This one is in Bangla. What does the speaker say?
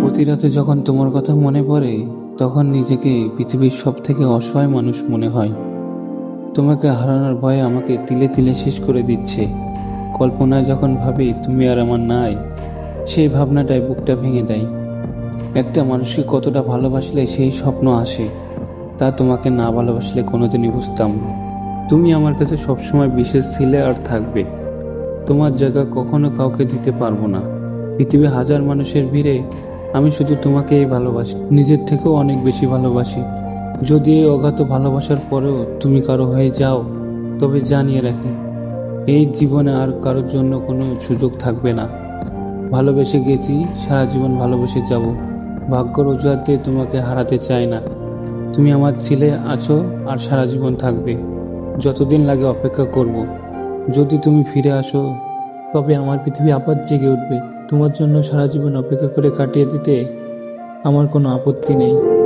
প্রতি রাতে যখন তোমার কথা মনে পড়ে, তখন নিজেকে পৃথিবীর সব থেকে অসহায় মানুষ মনে হয়। তোমাকে হারানোর ভয়ে আমাকে তিলে তিলে শেষ করে দিচ্ছে। কল্পনায় যখন ভাবি, তুমি আর আমার নাই, সেই ভাবনাটাই বুকটা ভেঙে দেয়। একটা মানুষকে কতটা ভালোবাসলে সেই স্বপ্ন আসে, তা তোমাকে না ভালোবাসলে কোনোদিনই বুঝতাম না। তুমি আমার কাছে সবসময় বিশেষ ছিলে আর থাকবে। তোমার জায়গা কখনো কাউকে দিতে পারব না। পৃথিবী হাজার মানুষের ভিড়ে আমি শুধু তোমাকেই ভালোবাসি, নিজের থেকেও অনেক বেশি ভালোবাসি। যদি এই অগাধ ভালোবাসার পরেও তুমি কারও হয়ে যাও, তবে জানিয়ে রাখি, এই জীবনে আর কারোর জন্য কোনো সুযোগ থাকবে না। ভালোবেসে গেছি, সারা জীবন ভালোবেসে যাব। ভাগ্যর অজুহাত দিয়ে তোমাকে হারাতে চাই না। তুমি আমার ছেলে, আছো আর সারা জীবন থাকবে। যতদিন লাগে অপেক্ষা করব। যদি তুমি ফিরে আসো তবে আমার পৃথিবী আবার জেগে উঠবে। তোমার জন্য সারা জীবন অপেক্ষা করে কাটিয়ে দিতে আমার কোনো আপত্তি নেই।